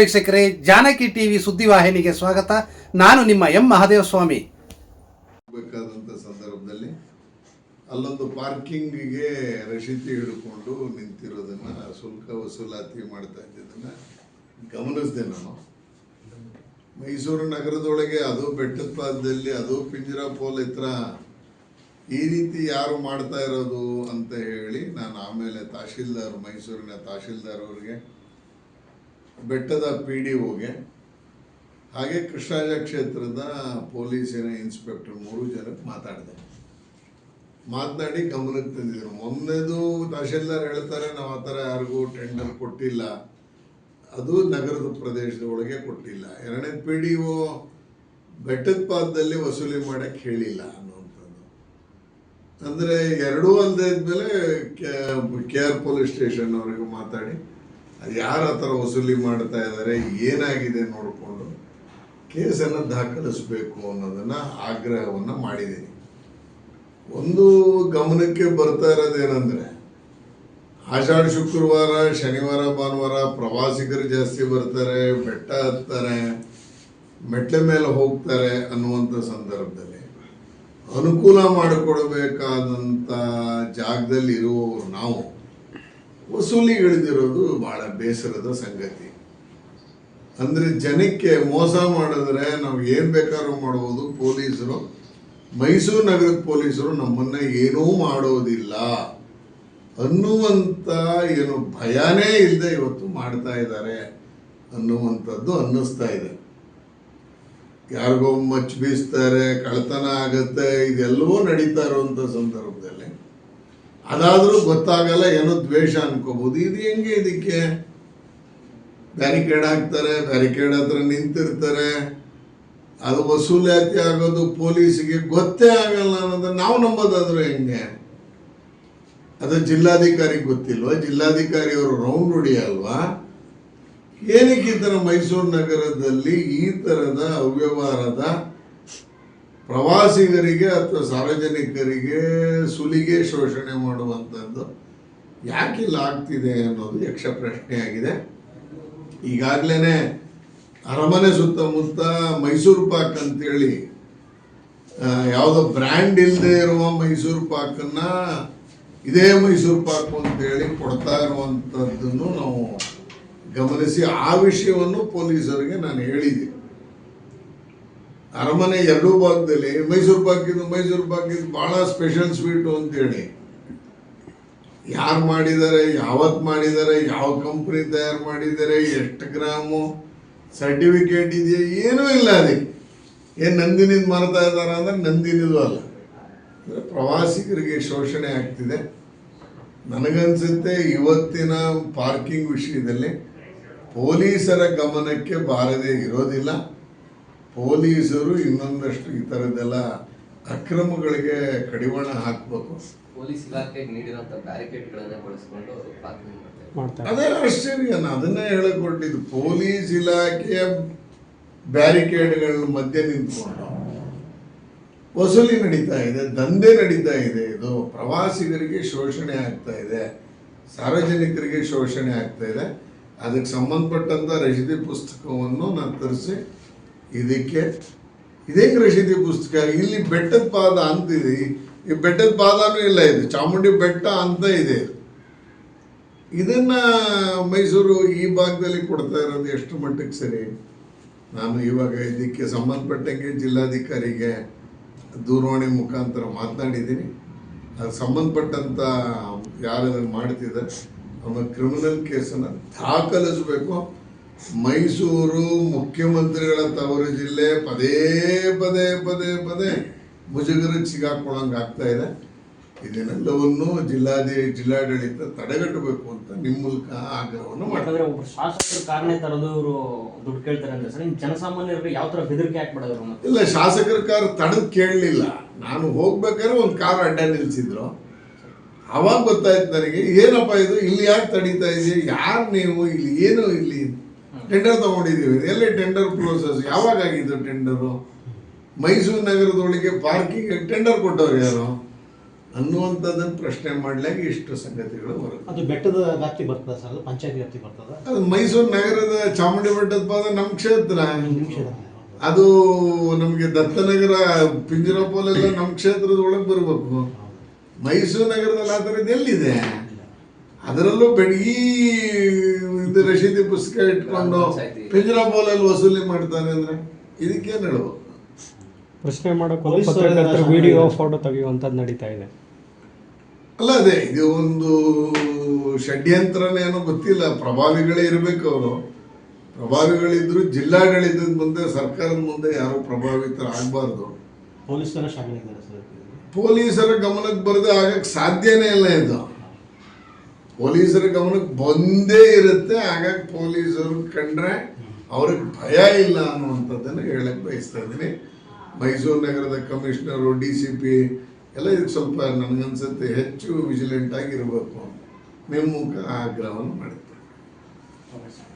ವೀಕ್ಷಕರೇ, ಜಾನಕಿ ಟಿವಿ ಸುದ್ದಿವಾಹಿನಿಗೆ ಸ್ವಾಗತ. ನಾನು ನಿಮ್ಮ ಎಂ ಮಹಾದೇವಸ್ವಾಮಿ. ಬೇಕಾದಂಥ ಸಂದರ್ಭದಲ್ಲಿ ಅಲ್ಲೊಂದು ಪಾರ್ಕಿಂಗಿಗೆ ರಶೀತಿ ಹಿಡ್ಕೊಂಡು ನಿಂತಿರೋದನ್ನ ಶುಲ್ಕ ವಸೂಲಾತಿ ಮಾಡ್ತಾ ಇದ್ದಿದ್ದನ್ನ ಗಮನಿಸಿದೆ ನಾನು. ಮೈಸೂರು ನಗರದೊಳಗೆ ಅದು ಬೆಟ್ಟದ ಪಾದದಲ್ಲಿ ಅದು ಪಿಂಜರಾಪೋಲ್ ಹತ್ರ ಈ ರೀತಿ ಯಾರು ಮಾಡ್ತಾ ಇರೋದು ಅಂತ ಹೇಳಿ ನಾನು ಆಮೇಲೆ ತಹಶೀಲ್ದಾರ್, ಮೈಸೂರಿನ ತಹಶೀಲ್ದಾರ್ ಅವರಿಗೆ ಬೆಟ್ಟದ ಪಿ ಡಿ ಒಗೆ ಹಾಗೆ ಕೃಷ್ಣರಾಜ ಕ್ಷೇತ್ರದ ಪೊಲೀಸಿನ ಇನ್ಸ್ಪೆಕ್ಟರ್ ಮೂರು ಜನಕ್ಕೆ ಮಾತಾಡಿದೆ. ಮಾತನಾಡಿ ಗಮನಕ್ಕೆ ತಂದಿದ್ರು. ಮೊನ್ನೆದು ತಹಶೀಲ್ದಾರ್ ಹೇಳ್ತಾರೆ, ನಾವು ಆ ಥರ ಯಾರಿಗೂ ಟೆಂಡರ್ ಕೊಟ್ಟಿಲ್ಲ. ಅದು ನಗರದ ಪ್ರದೇಶದ ಒಳಗೆ ಕೊಟ್ಟಿಲ್ಲ. ಎರಡನೇ ಪಿ ಡಿ ಒ ಬೆಟ್ಟದ ಪಾದದಲ್ಲಿ ವಸೂಲಿ ಮಾಡಕ್ಕೆ ಹೇಳಿಲ್ಲ ಅನ್ನುವಂಥದ್ದು. ಅಂದರೆ ಎರಡೂ ಅಲ್ಲದೆ ಇದ್ಮೇಲೆ ಕೆ ಆರ್ ಪೊಲೀಸ್ ಸ್ಟೇಷನ್ ಅವರಿಗೆ ಮಾತಾಡಿ ಅದು ಹತ್ರ ಥರ ವಸೂಲಿ ಮಾಡ್ತಾ ಇದ್ದಾರೆ, ಏನಾಗಿದೆ ನೋಡಿಕೊಂಡು ಕೇಸನ್ನು ದಾಖಲಿಸಬೇಕು ಅನ್ನೋದನ್ನ ಆಗ್ರಹವನ್ನು ಮಾಡಿದ್ದೀನಿ. ಒಂದು ಗಮನಕ್ಕೆ ಬರ್ತಾ ಇರೋದೇನೆಂದರೆ ಆಷಾಢ ಶುಕ್ರವಾರ, ಶನಿವಾರ, ಭಾನುವಾರ ಪ್ರವಾಸಿಗರು ಜಾಸ್ತಿ ಬರ್ತಾರೆ, ಬೆಟ್ಟ ಹತ್ತಾರೆ, ಮೆಟ್ಲೆ ಮೇಲೆ ಹೋಗ್ತಾರೆ ಅನ್ನುವಂಥ ಸಂದರ್ಭದಲ್ಲಿ ಅನುಕೂಲ ಮಾಡಿಕೊಡ್ಬೇಕಾದಂಥ ಜಾಗದಲ್ಲಿ ಇರುವವರು ನಾವು ವಸೂಲಿ ಇಳಿದಿರೋದು ಬಹಳ ಬೇಸರದ ಸಂಗತಿ. ಅಂದ್ರೆ ಜನಕ್ಕೆ ಮೋಸ ಮಾಡಿದ್ರೆ ನಾವು ಏನ್ ಬೇಕಾದ್ರೂ ಮಾಡಬಹುದು ಪೊಲೀಸರು, ಮೈಸೂರು ನಗರದ ಪೊಲೀಸರು ನಮ್ಮನ್ನ ಏನೂ ಮಾಡೋದಿಲ್ಲ ಅನ್ನುವಂತ ಏನು ಭಯನೇ ಇಲ್ಲದೆ ಇವತ್ತು ಮಾಡ್ತಾ ಇದ್ದಾರೆ ಅನ್ನುವಂಥದ್ದು ಅನ್ನಿಸ್ತಾ ಇದೆ. ಯಾರಿಗೋ ಮಚ್ಚ ಬೀಸ್ತಾರೆ ಕಳ್ತನ ಆಗುತ್ತೆ, ಇದೆಲ್ಲವೂ ನಡೀತಾ ಇರುವಂತ ಸಂದರ್ಭದಲ್ಲಿ ಅದಾದ್ರೂ ಗೊತ್ತಾಗಲ್ಲ, ಏನೋ ದ್ವೇಷ ಅನ್ಕೋಬಹುದು ಇದು ಹೆಂಗೆ ಇದಕ್ಕೆ? ಬ್ಯಾರಿಕೇಡ್ ಹಾಕ್ತಾರೆ, ಬ್ಯಾರಿಕೇಡ್ ಹತ್ರ ನಿಂತಿರ್ತಾರೆ. ಅದು ವಸೂಲಾತಿ ಆಗೋದು ಪೊಲೀಸಿಗೆ ಗೊತ್ತೇ ಆಗಲ್ಲ ಅನ್ನೋದು ನಾವು ನಂಬೋದಾದ್ರೆ ಹೆಂಗೆ? ಅದು ಜಿಲ್ಲಾಧಿಕಾರಿಗೆ ಗೊತ್ತಿಲ್ವಾ? ಜಿಲ್ಲಾಧಿಕಾರಿ ಅವರು ರೌಂಡ್ ಹೊಡಿಯಲ್ವಾ ಏನಕ್ಕೆ ಈ ಮೈಸೂರು ನಗರದಲ್ಲಿ ಈ ಥರದ ಅವ್ಯವಹಾರದ ಪ್ರವಾಸಿಗರಿಗೆ ಅಥವಾ ಸಾರ್ವಜನಿಕರಿಗೆ ಸುಲಿಗೆ ಶೋಷಣೆ ಮಾಡುವಂಥದ್ದು ಯಾಕಿಲ್ಲ ಆಗ್ತಿದೆ ಅನ್ನೋದು ಯಕ್ಷ ಪ್ರಶ್ನೆಯಾಗಿದೆ. ಈಗಾಗಲೇ ಅರಮನೆ ಸುತ್ತಮುತ್ತ ಮೈಸೂರು ಪಾಕ್ ಅಂತೇಳಿ ಯಾವುದೋ ಬ್ರ್ಯಾಂಡ್ ಇಲ್ಲದೆ ಇರುವ ಮೈಸೂರು ಪಾಕನ್ನ ಇದೇ ಮೈಸೂರು ಪಾಕ್ ಅಂತೇಳಿ ಕೊಡ್ತಾ ಇರುವಂಥದ್ದನ್ನು ನಾವು ಗಮನಿಸಿ ಆ ವಿಷಯವನ್ನು ಪೊಲೀಸರಿಗೆ ನಾನು ಹೇಳಿದ್ದೀನಿ. ಅರಮನೆ ಎರಡೂ ಭಾಗದಲ್ಲಿ, ಮೈಸೂರು ಪಾಕ್ ಮೈಸೂರು ಪಾಕ್ ಬಹಳ ಸ್ಪೆಷಲ್ ಸ್ವೀಟು ಅಂತೇಳಿ. ಯಾರು ಮಾಡಿದ್ದಾರೆ ಯಾವತ್ತು ಮಾಡಿದ್ದಾರೆ, ಯಾವ ಕಂಪ್ನಿ ತಯಾರು ಮಾಡಿದ್ದಾರೆ, ಎಷ್ಟು ಗ್ರಾಮು ಸರ್ಟಿಫಿಕೇಟ್ ಇದೆಯಾ, ಏನೂ ಇಲ್ಲ ಅದಕ್ಕೆ ಏನು ನಂದಿನಿದು ಮಾಡ್ತಾ ಇದ್ದಾರೆ ಅಂದ್ರೆ ನಂದಿನಿದು ಅಲ್ಲ. ಅಂದರೆ ಪ್ರವಾಸಿಗರಿಗೆ ಶೋಷಣೆ ಆಗ್ತಿದೆ. ನನಗನ್ಸುತ್ತೆ ಇವತ್ತಿನ ಪಾರ್ಕಿಂಗ್ ವಿಷಯದಲ್ಲಿ ಪೊಲೀಸರ ಗಮನಕ್ಕೆ ಬಾರದೇ ಇರೋದಿಲ್ಲ. ಪೊಲೀಸರು ಇನ್ನೊಂದಷ್ಟು ಈ ಥರದ್ದೆಲ್ಲ ಅಕ್ರಮಗಳಿಗೆ ಕಡಿವಾಣ ಹಾಕಬೇಕು. ಪೊಲೀಸ್ ಇಲಾಖೆಗೆ ನೀಡಿರೋ ಬ್ಯಾರಿಕೇಡ್ಗಳನ್ನ ಬಳಸಿಕೊಂಡು ಅದೇ ಆಶ್ಚರ್ಯ ನಾನು ಅದನ್ನೇ ಹೇಳಿಕೊಟ್ಟಿದ್ದು ಪೊಲೀಸ್ ಇಲಾಖೆಯ ಬ್ಯಾರಿಕೇಡ್ಗಳ ಮಧ್ಯೆ ನಿಂತ್ಕೊಂಡು ವಸೂಲಿ ನಡೀತಾ ಇದೆ ದಂಧೆ ನಡೀತಾ ಇದೆ ಇದು ಪ್ರವಾಸಿಗರಿಗೆ ಶೋಷಣೆ ಆಗ್ತಾ ಇದೆ ಸಾರ್ವಜನಿಕರಿಗೆ ಶೋಷಣೆ ಆಗ್ತಾ ಇದೆ. ಅದಕ್ಕೆ ಸಂಬಂಧಪಟ್ಟಂತ ರಶೀದಿ ಪುಸ್ತಕವನ್ನು ನಾನು ತರಿಸಿ ಇದಕ್ಕೆ, ಇದೇ ರಶೀದಿ ಪುಸ್ತಕ, ಇಲ್ಲಿ ಬೆಟ್ಟದ ಪಾದ ಅಂತಿದೆ ಈ ಬೆಟ್ಟದ ಪಾದನೂ ಇಲ್ಲ ಇದು. ಚಾಮುಂಡಿ ಬೆಟ್ಟ ಅಂತ ಇದೆ. ಇದು. ಇದನ್ನ ಮೈಸೂರು ಈ ಭಾಗದಲ್ಲಿ ಕೊಡ್ತಾ ಇರೋದು ಎಷ್ಟು ಮಟ್ಟಕ್ಕೆ ಸರಿ? ನಾನು ಇವಾಗ ಇದಕ್ಕೆ ಸಂಬಂಧಪಟ್ಟಂಗೆ ಜಿಲ್ಲಾಧಿಕಾರಿಗೆ ದೂರವಾಣಿ ಮುಖಾಂತರ ಮಾತನಾಡಿದ್ದೀನಿ. ಅದಕ್ಕೆ ಸಂಬಂಧಪಟ್ಟಂತ ಯಾರು ಮಾಡ್ತಿದ್ದಾರೆ, ಅವನ ಕ್ರಿಮಿನಲ್ ಕೇಸನ್ನು ದಾಖಲಿಸಬೇಕು. ಮೈಸೂರು ಮುಖ್ಯಮಂತ್ರಿಗಳ ತವರು ಜಿಲ್ಲೆ ಪದೇ ಪದೇ ಪದೇ ಪದೇ ಮುಜುಗರಕ್ಕೆ ಸಿಗಾಕೊಳ್ಳಂಗೆ ಆಗ್ತಾ ಇದೆ. ಇದನ್ನೆಲ್ಲವನ್ನು ಜಿಲ್ಲಾಧಿ ಜಿಲ್ಲಾಡಳಿತ ತಡೆಗಟ್ಟಬೇಕು ಅಂತ ನಿಮ್ಮ ಮೂಲಕ ಆಗ್ರಹವನ್ನು ಮಾಡಿದ್ರೆ ಒಬ್ಬರು ಶಾಸಕರು ಕಾರಣ ತರದವರು ದುಡ್ಡು ಕೇಳ್ತಾರೆ ಅಂದ್ರೆ ಸರ್ ಜನಸಾಮಾನ್ಯರಿಗೆ ಯಾವ ತರ ಬೆದರಿಕೆ ಹಾಕ್ಬಿಡೋದು ಮತ್ತೆ? ಇಲ್ಲ ಶಾಸಕರ ಕಾರ್ ತಡೆದು ಕೇಳಲಿಲ್ಲ. ನಾನು ಹೋಗ್ಬೇಕಾದ್ರೆ ಒಂದು ಕಾರ್ ಅಡ್ಡ ನಿಲ್ಸಿದ್ರು. ಅವಾಗ ಗೊತ್ತಾಯ್ತು ನನಗೆ ಏನಪ್ಪ ಇದು ಇಲ್ಲಿ ಯಾಕೆ ತಡೀತಾ ಇದೆಯಾ? ಯಾರು ನೀವು ಇಲ್ಲಿ ಏನು ಇಲ್ಲಿ ಟೆಂಡರ್ ತಗೊಂಡಿದ್ದೀವಿ. ಎಲ್ಲಿ ಟೆಂಡರ್ ಪ್ರೋಸೆಸ್ ಯಾವಾಗ ಆಗಿದ್ದು ಟೆಂಡರು ಮೈಸೂರು ನಗರದೊಳಗೆ ಪಾರ್ಕಿಂಗ್ ಟೆಂಡರ್ ಕೊಟ್ಟವ್ರು ಯಾರು? ಅನ್ನುವಂಥದ್ದನ್ನು ಪ್ರಶ್ನೆ ಮಾಡಲಾಗಿ ಇಷ್ಟು ಸಂಗತಿಗಳು ಬರುತ್ತೆ. ಅದು ಬೆಟ್ಟದ ವ್ಯಾಪ್ತಿ ಬರ್ತದ ಸರ್? ಅದು ಪಂಚಾಯತ್ ವ್ಯಾಪ್ತಿ ಬರ್ತದ? ಅದು ಮೈಸೂರು ನಗರದ ಚಾಮುಂಡಿ ಬೆಟ್ಟದ ಪಾದ ನಮ್ಮ ಕ್ಷೇತ್ರ. ಅದು ನಮಗೆ ದತ್ತನಗರ ಪಿಂಜರಪೋಲೆಲ್ಲ ನಮ್ಮ ಕ್ಷೇತ್ರದ ಒಳಗೆ ಬರಬೇಕು ಮೈಸೂರು ನಗರದಲ್ಲಿ ಆ ಥರದ್ದು ಎಲ್ಲಿದೆ? ಅದರಲ್ಲೂ ಬೆಡಗಿ ಇದು ರಶೀದಿ ಪುಸ್ತಕ ಇಟ್ಕೊಂಡು ಅಲ್ಲಿ ವಸೂಲಿ ಮಾಡ್ತಾರೆ ಅಂದ್ರೆ ಇದಕ್ಕೇನು ಹೇಳ್ಬೋದು ಪ್ರಶ್ನೆ ಮಾಡೋಕೆ ವಿಡಿಯೋ. ಫೋಟೋ ತೆಗೆಯುವಂಥದ್ದು ನಡೀತಾ ಇದೆ. ಅಲ್ಲ ಅದೇ ಇದು ಒಂದು ಷಡ್ಯಂತ್ರನೇ ಏನೋ ಗೊತ್ತಿಲ್ಲ. ಪ್ರಭಾವಿಗಳೇ ಇರಬೇಕು ಅವರು. ಪ್ರಭಾವಿಗಳಿದ್ರು ಜಿಲ್ಲಾಡಳಿತದ ಮುಂದೆ ಸರ್ಕಾರದ ಮುಂದೆ ಯಾರು ಪ್ರಭಾವಿತರಾಗಬಾರ್ದು ಪೊಲೀಸರ. ಪೊಲೀಸರ ಗಮನಕ್ಕೆ ಬರದೆ ಆಗಕ್ಕೆ ಸಾಧ್ಯನೇ ಇಲ್ಲ ಇದು. ಪೊಲೀಸರ ಗಮನಕ್ಕೆ ಬಂದೇ ಇರುತ್ತೆ. ಹಾಗಾಗಿ ಪೊಲೀಸರು ಕಂಡ್ರೆ ಅವ್ರಿಗೆ ಭಯ ಇಲ್ಲ ಅನ್ನುವಂಥದ್ದನ್ನು ಹೇಳಕ್ಕೆ ಬಯಸ್ತಾ ಇದ್ದೀನಿ. ಮೈಸೂರು ನಗರದ ಕಮಿಷನರು, ಡಿ ಸಿ ಪಿ ಎಲ್ಲ ಇದಕ್ಕೆ ಸ್ವಲ್ಪ ನನಗನ್ಸುತ್ತೆ ಹೆಚ್ಚು ವಿಜಿಲೆಂಟ್ ಆಗಿರಬೇಕು ನಿಮ್ಮ ಮುಖ ಆಗ್ರಹವನ್ನು ಸರ್.